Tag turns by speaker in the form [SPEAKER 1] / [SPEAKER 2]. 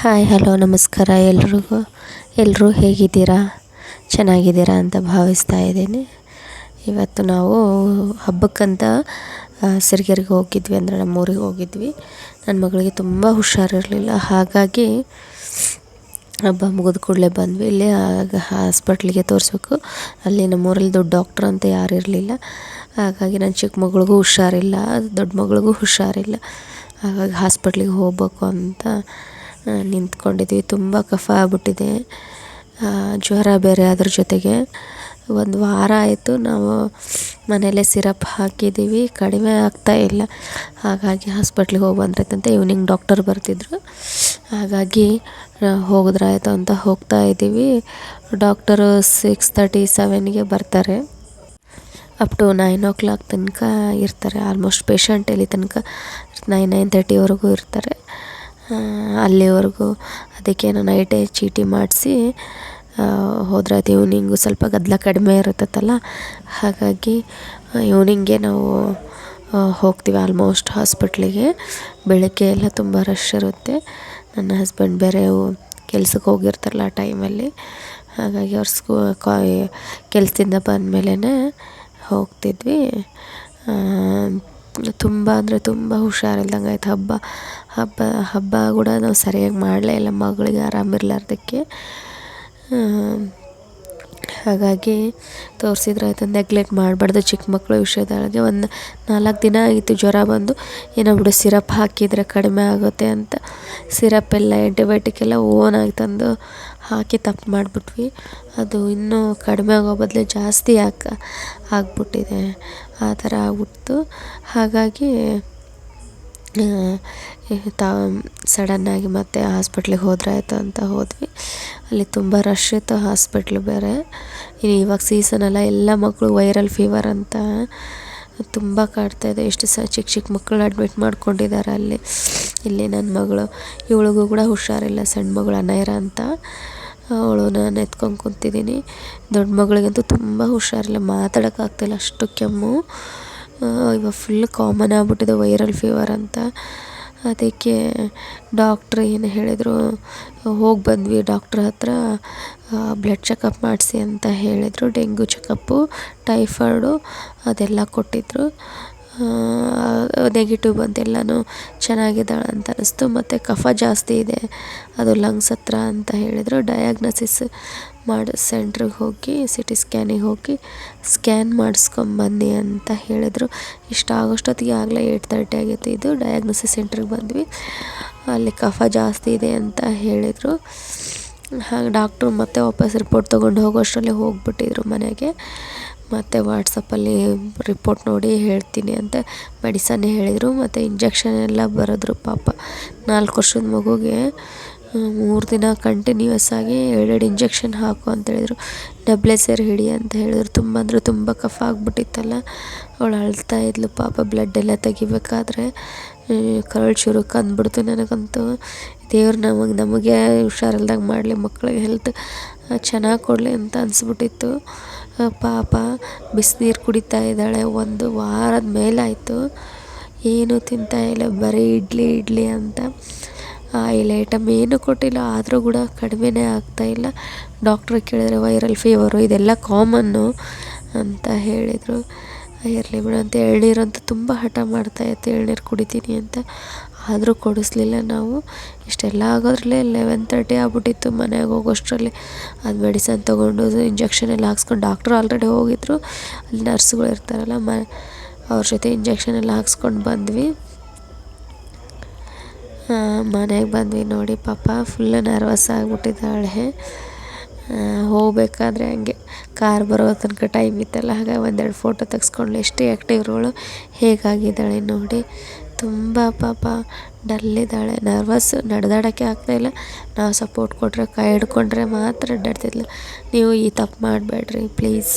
[SPEAKER 1] Hi, hello, ನಮಸ್ಕಾರ ಎಲ್ರಿಗೂ. ಎಲ್ಲರೂ ಹೇಗಿದ್ದೀರಾ? ಚೆನ್ನಾಗಿದ್ದೀರಾ ಅಂತ ಭಾವಿಸ್ತಾ ಇದ್ದೀನಿ. ಇವತ್ತು ನಾವು ಹಬ್ಬಕ್ಕಂತ ಸಿರಿಗೆರೆಗೆ ಹೋಗಿದ್ವಿ ಅಂದರೆ ನಮ್ಮ ಊರಿಗೆ ಹೋಗಿದ್ವಿ. ನನ್ನ ಮಗಳಿಗೆ ತುಂಬ ಹುಷಾರಿರಲಿಲ್ಲ. ಹಾಗಾಗಿ ಹಬ್ಬ ಮುಗಿದ ಕೂಡಲೇ ಬಂದ್ವಿ. ಇಲ್ಲಿ ಆಗ ಹಾಸ್ಪಿಟ್ಲಿಗೆ ತೋರಿಸ್ಬೇಕು. ಅಲ್ಲಿ ನಮ್ಮೂರಲ್ಲಿ ದೊಡ್ಡ ಡಾಕ್ಟ್ರ್ ಅಂತ ಯಾರು ಇರಲಿಲ್ಲ. ಹಾಗಾಗಿ ನನ್ನ ಚಿಕ್ಕ ಮಗಳಿಗೂ ಹುಷಾರಿಲ್ಲ. ದೊಡ್ಡ ಮಗಳಿಗೂ ಹುಷಾರಿಲ್ಲ. ಹಾಗಾಗಿ ಹಾಸ್ಪಿಟ್ಲಿಗೆ ಹೋಗ್ಬೇಕು ಅಂತ ನಿಂತ್ಕೊಂಡಿದ್ವಿ. ತುಂಬ ಕಫ ಆಗ್ಬಿಟ್ಟಿದೆ. ಜ್ವರ ಬೇರೆ ಅದ್ರ ಜೊತೆಗೆ. ಒಂದು ವಾರ ಆಯಿತು ನಾವು ಮನೆಯಲ್ಲೇ ಸಿರಪ್ ಹಾಕಿದ್ದೀವಿ. ಕಡಿಮೆ ಆಗ್ತಾ ಇಲ್ಲ. ಹಾಗಾಗಿ ಹಾಸ್ಪಿಟ್ಲಿಗೆ ಹೋಗಿ ಬಂದ್ರೈತಂತೆ ಈವ್ನಿಂಗ್ ಡಾಕ್ಟರ್ ಬರ್ತಿದ್ರು. ಹಾಗಾಗಿ ಹೋಗಿದ್ರಾಯ್ತು ಅಂತ ಹೋಗ್ತಾ ಇದ್ದೀವಿ. ಡಾಕ್ಟರು ಸಿಕ್ಸ್ ತರ್ಟಿ ಸೆವೆನ್ಗೆ ಬರ್ತಾರೆ. Up to nine o'clock ತನಕ ಇರ್ತಾರೆ. ಆಲ್ಮೋಸ್ಟ್ ಪೇಷಂಟ್ ಇಲ್ಲಿ ತನಕ ನೈನ್ ನೈನ್ ತರ್ಟಿವರೆಗೂ ಇರ್ತಾರೆ. ಅಲ್ಲಿವರೆಗೂ ಅದಕ್ಕೆ ನಾನು ನೈಟೇ ಚೀಟಿ ಮಾಡಿಸಿ ಹೋದ್ರೆ ಅದು ಈವ್ನಿಂಗು ಸ್ವಲ್ಪ ಗದ್ದಲ ಕಡಿಮೆ ಇರುತ್ತಲ್ಲ ಹಾಗಾಗಿ ಈವ್ನಿಂಗೆ ನಾವು ಹೋಗ್ತೀವಿ ಆಲ್ಮೋಸ್ಟ್ ಹಾಸ್ಪಿಟ್ಲಿಗೆ ಬೆಳಗ್ಗೆ ಎಲ್ಲ ತುಂಬ ರಶ್ ಇರುತ್ತೆ. ನನ್ನ ಹಸ್ಬೆಂಡ್ ಬೇರೆ ಕೆಲ್ಸಕ್ಕೆ ಹೋಗಿರ್ತಾರಲ್ಲ ಆ ಟೈಮಲ್ಲಿ ಹಾಗಾಗಿ ಅವ್ರ ಸ್ಕೂ ಕೆಲಸದಿಂದ ಬಂದಮೇಲೆ ಹೋಗ್ತಿದ್ವಿ. ತುಂಬ ಅಂದರೆ ತುಂಬ ಹುಷಾರಿಲ್ದಂಗೆ ಆಯ್ತು. ಹಬ್ಬ ಹಬ್ಬ ಹಬ್ಬ ಕೂಡ ನಾವು ಸರಿಯಾಗಿ ಮಾಡಲೇ ಇಲ್ಲ ಮಗಳಿಗೆ ಆರಾಮಿರ್ಲಾರ್ದಕ್ಕೆ. ಹಾಗಾಗಿ ತೋರಿಸಿದ್ರೆ ಆಯಿತು ನೆಗ್ಲೆಕ್ಟ್ ಮಾಡಬಾರ್ದು ಚಿಕ್ಕ ಮಕ್ಕಳು ವಿಷಯದೊಳಗೆ. ಒಂದು ನಾಲ್ಕು ದಿನ ಆಗಿತ್ತು ಜ್ವರ ಬಂದು, ಏನೋ ಬಿಡು ಸಿರಪ್ ಹಾಕಿದರೆ ಕಡಿಮೆ ಆಗುತ್ತೆ ಅಂತ. ಸಿರಪ್ ಎಲ್ಲ ಆ್ಯಂಟಿಬಯೋಟಿಕ್ ಎಲ್ಲ ಓನಾಗಿ ತಂದು ಹಾಕಿ ತಪ್ಪು ಮಾಡಿಬಿಟ್ವಿ. ಅದು ಇನ್ನೂ ಕಡಿಮೆ ಆಗೋ ಬದಲು ಜಾಸ್ತಿ ಆಗ, ಆಗ್ಬಿಟ್ಟಿದೆ. ಆ ಥರ ಆಗ್ಬಿಡ್ತು. ಹಾಗಾಗಿ ತಾ ಸಡನ್ನಾಗಿ ಮತ್ತೆ ಹಾಸ್ಪಿಟ್ಲಿಗೆ ಹೋದ್ರೆ ಆಯಿತು ಅಂತ ಹೋದ್ವಿ. ಅಲ್ಲಿ ತುಂಬ ರಶ್ ಇತ್ತು ಹಾಸ್ಪಿಟ್ಲ್ ಬೇರೆ. ಇವಾಗ ಸೀಸನಲ್ಲ ಎಲ್ಲ ಮಕ್ಕಳು ವೈರಲ್ ಫೀವರ್ ಅಂತ ತುಂಬ ಕಾಡ್ತಾಯಿದೆ ಎಷ್ಟು ಸಹ ಚಿಕ್ಕ ಚಿಕ್ಕ ಮಕ್ಕಳು ಅಡ್ಮಿಟ್ ಮಾಡ್ಕೊಂಡಿದ್ದಾರೆ ಅಲ್ಲಿ. ಇಲ್ಲಿ ನನ್ನ ಮಗಳು, ಇವಳಿಗೂ ಕೂಡ ಹುಷಾರಿಲ್ಲ, ಸಣ್ಣ ಮಗಳು ಅನೈರ ಅಂತ. ಅವಳು ನಾನು ಎತ್ಕೊಂಡು ಕುಂತಿದ್ದೀನಿ. ದೊಡ್ಡ ಮಗಳಿಗಂತೂ ತುಂಬ ಹುಷಾರಿಲ್ಲ ಮಾತಾಡೋಕ್ಕಾಗ್ತಿಲ್ಲ ಅಷ್ಟು ಕೆಮ್ಮು. ಇವಾಗ ಫುಲ್ ಕಾಮನ್ ಆಗ್ಬಿಟ್ಟಿದೆ ವೈರಲ್ ಫೀವರ್ ಅಂತ. ಅದಕ್ಕೆ ಡಾಕ್ಟ್ರ್ ಏನು ಹೇಳಿದರು, ಹೋಗಿ ಬಂದ್ವಿ ಡಾಕ್ಟ್ರ್ ಹತ್ರ ಬ್ಲಡ್ ಚೆಕಪ್ ಮಾಡಿಸಿ ಅಂತ ಹೇಳಿದರು, ಡೆಂಗ್ಯೂ ಚೆಕಪ್ಪು ಟೈಫಾಯ್ಡು ಅದೆಲ್ಲ ಕೊಟ್ಟಿದ್ದರು ನೆಗೆಟಿವ್ ಬಂತು ಎಲ್ಲನೂ ಚೆನ್ನಾಗಿದ್ದಾಳೆ ಅಂತ ಅನ್ನಿಸ್ತು ಮತ್ತು ಕಫ ಜಾಸ್ತಿ ಇದೆ. ಅದು ಲಂಗ್ಸ್ ಹತ್ರ ಅಂತ ಹೇಳಿದರು. ಡಯಾಗ್ನಸಿಸ್ ಮಾಡಿ ಸೆಂಟ್ರಿಗೆ ಹೋಗಿ ಸಿ ಟಿ ಸ್ಕ್ಯಾನಿಗೆ ಹೋಗಿ ಸ್ಕ್ಯಾನ್ ಮಾಡಿಸ್ಕೊಂಬನ್ನಿ ಅಂತ ಹೇಳಿದರು. ಇಷ್ಟ ಆಗೋಷ್ಟೊತ್ತಿಗೆ ಆಗಲೇ ಏಯ್ಟ್ ತರ್ಟಿ ಆಗಿತ್ತು ಇದು. ಡಯಾಗ್ನೋಸಿಸ್ ಸೆಂಟ್ರಿಗೆ ಬಂದ್ವಿ. ಅಲ್ಲಿ ಕಫ ಜಾಸ್ತಿ ಇದೆ ಅಂತ ಹೇಳಿದರು. ಹಾಗೆ ಡಾಕ್ಟ್ರು ಮತ್ತೆ ವಾಪಸ್ ರಿಪೋರ್ಟ್ ತೊಗೊಂಡು ಹೋಗೋಷ್ಟರಲ್ಲಿ ಹೋಗ್ಬಿಟ್ಟಿದ್ರು ಮನೆಗೆ. ಮತ್ತು ವಾಟ್ಸಪ್ಪಲ್ಲಿ ರಿಪೋರ್ಟ್ ನೋಡಿ ಹೇಳ್ತೀನಿ ಅಂತ ಮೆಡಿಸನ್ ಹೇಳಿದರು. ಮತ್ತು ಇಂಜೆಕ್ಷನ್ ಎಲ್ಲ ಬರೆದ್ರು ಪಾಪ. ನಾಲ್ಕು ವರ್ಷದ ಮಗುಗೆ ಮೂರು ದಿನ ಕಂಟಿನ್ಯೂಯಸ್ ಆಗಿ ಎರಡೆರಡು ಇಂಜೆಕ್ಷನ್ ಹಾಕು ಅಂತ ಹೇಳಿದರು. ನೆಬ್ಲೆಸರ್ ಹಿಡಿ ಅಂತ ಹೇಳಿದ್ರು. ತುಂಬ ಅಂದರೆ ತುಂಬ ಕಫ ಆಗಿಬಿಟ್ಟಿತ್ತಲ್ಲ. ಅವಳು ಅಳ್ತಾ ಇದ್ಲು ಪಾಪ. ಬ್ಲಡ್ ಎಲ್ಲ ತೆಗಿಬೇಕಾದ್ರೆ ಕರಳು ಶುರು ಅಂದ್ಬಿಡ್ತು ನನಗಂತೂ. ದೇವ್ರು ನಮಗೆ ನಮಗೆ ಹುಷಾರಿಲ್ದಾಗ ಮಾಡಲಿ ಮಕ್ಕಳಿಗೆ ಹೆಲ್ತ್ ಚೆನ್ನಾಗಿ ಕೊಡಲಿ ಅಂತ ಅನಿಸ್ಬಿಟ್ಟಿತ್ತು. ಪಾಪ ಬಿಸ್ನೀರು ಕುಡಿತಾ ಇದ್ದಾಳೆ. ಒಂದು ವಾರದ ಮೇಲಾಯಿತು. ಏನೂ ತಿಂತಾ ಇಲ್ಲ. ಬರೀ ಇಡ್ಲಿ ಇಡ್ಲಿ ಅಂತ. ಆಯಿಲ್ ಐಟಮ್ ಏನೂ ಕೊಟ್ಟಿಲ್ಲ. ಆದರೂ ಕೂಡ ಕಡಿಮೆನೇ ಆಗ್ತಾಯಿಲ್ಲ ಡಾಕ್ಟ್ರಿಗೆ ಕೇಳಿದ್ರೆ, ವೈರಲ್ ಫೀವರು, ಇದೆಲ್ಲ ಕಾಮನ್ನು ಅಂತ ಹೇಳಿದರು. ಇರಲಿ ಬಿಡು ಅಂತ ಎಳ್ನೀರಂತೂ ತುಂಬ ಹಠ ಮಾಡ್ತಾಯಿತ್ತು ಎಳ್ನೀರು ಕುಡಿತೀನಿ ಅಂತ. ಆದರೂ ಕೊಡಿಸ್ಲಿಲ್ಲ ನಾವು. ಇಷ್ಟೆಲ್ಲ ಆಗೋದ್ರಲ್ಲೇ ಲೆವೆನ್ ತರ್ಟಿ ಆಗ್ಬಿಟ್ಟಿತ್ತು ಮನೆಗೆ ಹೋಗೋಷ್ಟರಲ್ಲಿ. ಅದು ಮೆಡಿಸನ್ ತೊಗೊಂಡು ಇಂಜೆಕ್ಷನ್ ಎಲ್ಲ ಹಾಕ್ಸ್ಕೊಂಡು ಡಾಕ್ಟ್ರು ಆಲ್ರೆಡಿ ಹೋಗಿದ್ರು. ಅಲ್ಲಿ ನರ್ಸ್ಗಳು ಇರ್ತಾರಲ್ಲ ಮ, ಅವ್ರ ಜೊತೆ ಇಂಜೆಕ್ಷನ್ ಎಲ್ಲ ಹಾಕ್ಸ್ಕೊಂಡು ಬಂದ್ವಿ. ಮನೆಗೆ ಬಂದ್ವಿ ನೋಡಿ ಪಾಪ ಫುಲ್ ನರ್ವಸ್ ಆಗಿಬಿಟ್ಟಿದ್ದಾಳೆ. ಹೋಗಬೇಕಾದ್ರೆ ಹಂಗೆ ಕಾರ್ ಬರೋ ತನಕ ಟೈಮ್ ಇತ್ತಲ್ಲ ಹಾಗಾಗಿ ಒಂದೆರಡು ಫೋಟೋ ತೆಗ್ಸ್ಕೊಂಡ್ಳು. ಎಷ್ಟು ಆ್ಯಕ್ಟಿವ್ ಇರೋಳು ಹೇಗಾಗಿದ್ದಾಳೆ ನೋಡಿ. ತುಂಬ ಪಾಪ ಡಲ್ಲಿದ್ದಾಳೆ. ನರ್ವಸ್ ನಡೆದಾಡೋಕ್ಕೆ ಆಗ್ತಾಯಿಲ್ಲ ನಾವು ಸಪೋರ್ಟ್ ಕೊಟ್ಟರೆ ಕೈ ಹಿಡ್ಕೊಂಡ್ರೆ ಮಾತ್ರ ಅಡ್ಡಾಡ್ತಿದ್ಲು ನೀವು ಈ ತಪ್ಪು ಮಾಡಬೇಡ್ರಿ ಪ್ಲೀಸ್